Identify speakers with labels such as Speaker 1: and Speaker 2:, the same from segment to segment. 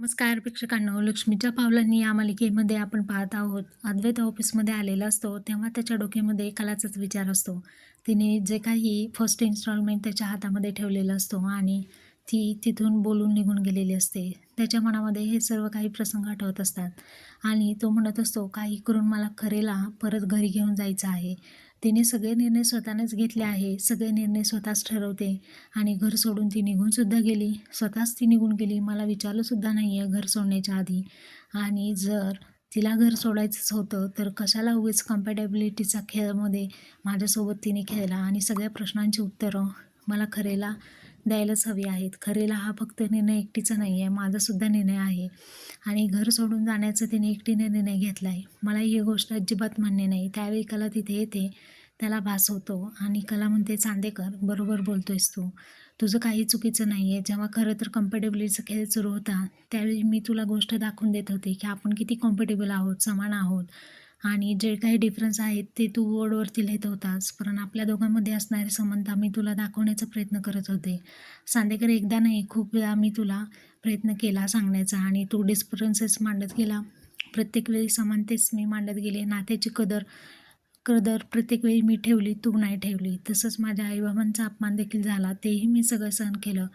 Speaker 1: नमस्कार प्रेक्षकांनो. लक्ष्मीच्या पावलांनी या मालिकेमध्ये आपण पाहत आहोत. अद्वैत ऑफिसमध्ये आलेला असतो तेव्हा त्याच्या डोक्यामध्ये कलाचाच विचार असतो. तिने जे काही फर्स्ट इन्स्टॉलमेंट त्याच्या हातामध्ये ठेवलेलं असतो आणि ती तिथून बोलून निघून गेलेली असते. त्याच्या मनामध्ये हे सर्व काही प्रसंग आठवत असतात. आणि तो म्हणत असतो काही करून मला खरेला परत घरी घेऊन जायचं आहे. तिने सगळे निर्णय स्वतःनेच घेतले आहे. सगळे निर्णय स्वतःच ठरवते. आणि घर सोडून ती निघूनसुद्धा गेली. स्वतःच ती निघून गेली. मला विचारलंसुद्धा नाही आहे घर सोडण्याच्या आधी. आणि जर तिला घर सोडायचंच होतं तर कशाला उगीच कम्पॅटेबिलिटीचा खेळमध्ये माझ्यासोबत तिने खेळला? आणि सगळ्या प्रश्नांची उत्तरं मला खरेला द्यायलाच हवी आहेत. खरेला हा फक्त निर्णय एकटीचा नाही आहे माझासुद्धा निर्णय आहे. आणि घर सोडून जाण्याचा तिने एकटीने निर्णय घेतला आहे मला ही गोष्ट अजिबात मान्य नाही. त्यावेळी कला तिथे येते त्याला भास होतो आणि कला म्हणते चांदेकर बरोबर बोलतोयस तू. तुझं काही चुकीचं नाही आहे जेव्हा खरं तर कम्फर्टेबलीचा खेळ सुरू होता त्यावेळी मी तुला गोष्ट दाखवून देत होते की आपण किती कम्फर्टेबल आहोत समान आहोत. आणि जे काही डिफरन्स आहेत ते तू बोर्डवरती लिहित होतास. पण आपल्या दोघांमध्ये असणारे संबंध मी तुला दाखवण्याचा प्रयत्न करत होते. सांदेकर एकदा नाही खूप वेळा मी तुला प्रयत्न केला सांगण्याचा आणि तू डिस्फरन्सेस मांडत गेला. प्रत्येक वेळी समानतेच मी मांडत गेले. नात्याची कदर कदर प्रत्येक वेळी मी ठेवली तू नाही ठेवली. तसंच माझ्या आईबाबांचा अपमान देखील झाला. तेही मी सगळं सहन केलं.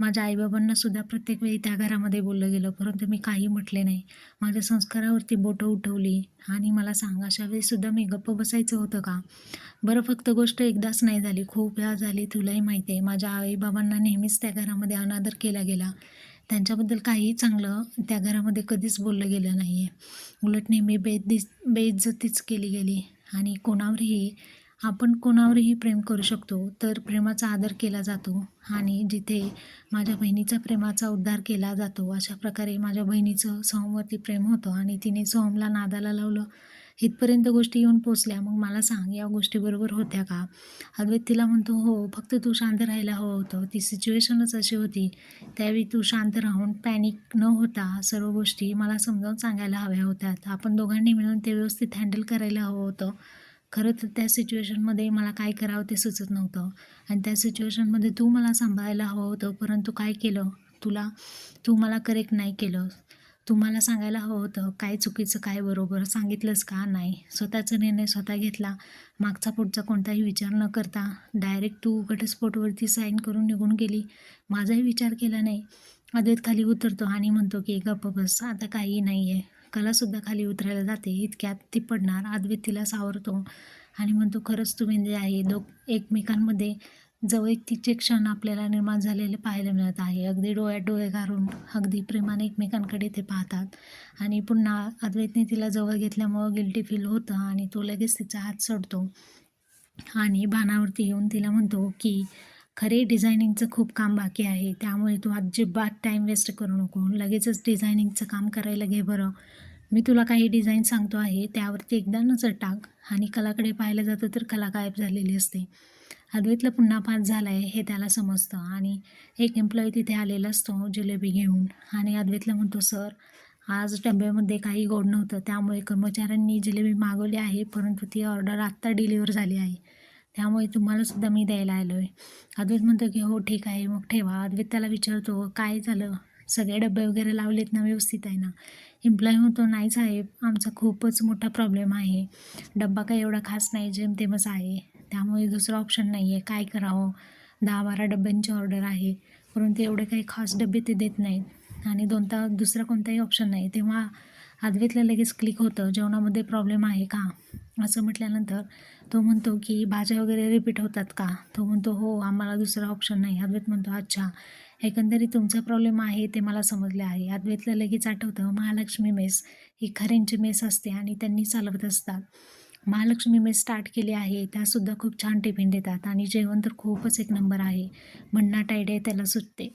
Speaker 1: माझ्या आईबाबांना सुद्धा प्रत्येक वेळी त्या घरामध्ये बोललं गेलं परंतु मी काही म्हटले नाही. माझ्या संस्कारावरती बोटं उठवली आणि मला सांग अशा वेळीसुद्धा मी गप्प बसायचं होतं का? बरं फक्त गोष्ट एकदाच नाही झाली. खूप वेळा झाली तुलाही माहिती आहे. माझ्या आईबाबांना नेहमीच त्या घरामध्ये अनादर केला गेला. त्यांच्याबद्दल काहीही चांगलं त्या घरामध्ये कधीच बोललं गेलं नाही आहे उलट नेहमी बेदिस बेइज्जतीच केली गेली. आणि कोणावरही आपण कोणावरही प्रेम करू शकतो तर प्रेमाचा आदर केला जातो आणि जिथे माझ्या बहिणीचा प्रेमाचा उद्धार केला जातो अशा प्रकारे माझ्या बहिणीचं सोहमवरती प्रेम होतं आणि तिने सोहमला नादाला लावलं. इथपर्यंत गोष्टी येऊन पोचल्या. मग मला सांग या गोष्टी बरोबर होत्या का? अद्वैत तिला म्हणतो हो फक्त तू शांत राहायला हवं होतं. ती सिच्युएशनच अशी होती. त्यावेळी तू शांत राहून पॅनिक न होता सर्व गोष्टी मला समजावून सांगायला हव्या होत्या. आपण दोघांनी मिळून ते व्यवस्थित हँडल करायला हवं होतं. खरं तर त्या सिच्युएशनमध्ये मला काय करावं ते सुचत नव्हतं. आणि त्या सिच्युएशनमध्ये तू मला सांभाळायला हवं होतं परंतु काय केलं? तुला तू मला करेक्ट नाही केलं. तुम्हाला सांगायला हवं होतं काय चुकीचं काय बरोबर सांगितलंच का? नाही. स्वतःचा निर्णय स्वतः घेतला. मागचा पुढचा कोणताही विचार न करता डायरेक्ट तू घटस्फोटवरती साईन करून निघून गेली. माझाही विचार केला नाही. अद्वैत खाली उतरतो आणि म्हणतो की गप्प बस आता काही नाही आहे कलासुद्धा खाली उतरायला जाते. इतक्यात ती पडणार अद्वैत तिला सावरतो. आणि म्हणतो खरंच तू म्हणजे आहे. दो एकमेकांमध्ये जवळकीचे क्षण आपल्याला निर्माण झालेले पाहायला मिळत आहे. अगदी डोळ्यात डोळे घालून अगदी प्रेमाने एकमेकांकडे ते पाहतात. आणि पुन्हा अद्वैतने तिला जवळ घेतल्यामुळं गिल्टी फील होतं आणि तो लगेच तिचा हात सोडतो. आणि भानावरती येऊन तिला म्हणतो की खरे डिझायनिंगचं खूप काम बाकी आहे. त्यामुळे तू अजिबात टाईम वेस्ट करू नको. लगेचच डिझायनिंगचं काम करायला घे बरं. मी तुला काही डिझाईन सांगतो आहे त्यावरती एकदा नजर टाक. आणि कलाकडे पाहिलं जातं तर कला गायब झालेली असते. अद्वैतला पुन्हा पास झाला आहे हे त्याला समजतं. आणि एक एम्प्लॉई तिथे आलेला असतो जिलेबी घेऊन. आणि अद्वैतला म्हणतो सर आज डब्यामध्ये काही गोड नव्हतं. त्यामुळे कर्मचाऱ्यांनी जिलेबी मागवली आहे परंतु ती ऑर्डर आत्ता डिलिव्हर झाली आहे. त्यामुळे तुम्हालासुद्धा मी द्यायला आलो आहे अद्वैत म्हणतो की हो ठीक आहे मग ठेवा. अद्वैत त्याला विचारतो काय झालं? सगळे डबे वगैरे लावलेत ना व्यवस्थित आहे ना? एम्प्लॉई म्हणतो नाही साहेब आमचा खूपच मोठा प्रॉब्लेम आहे. डब्बा काही एवढा खास नाही जेमतेमच आहे. त्यामुळे दुसरं ऑप्शन नाही आहे काय करावं? दहा बारा डब्यांची ऑर्डर आहे. परंतु एवढे काही खास डबे ते देत नाहीत. आणि दोनता दुसरा कोणताही ऑप्शन नाही. तेव्हा अद्वैतला लगेच क्लिक होतं. जेवणामध्ये प्रॉब्लेम आहे का? असं म्हटल्यानंतर तो म्हणतो की भाज्या वगैरे रिपीट होतात का? तो म्हणतो हो आम्हाला दुसरा ऑप्शन नाही. अद्वैत म्हणतो अच्छा एकंदरीत तुमचा प्रॉब्लेम आहे ते मला समजले आहे. अद्वैतला लगेच आठवतं महालक्ष्मी मेस ही खऱ्यांची मेस असते आणि त्यांनी चालवत असतात. महालक्ष्मी मेस स्टार्ट केली आहे त्यासुद्धा खूप छान टिफिन देतात आणि जेवण तर खूपच एक नंबर आहे. भन्नाट आयडिया त्याला सुटते.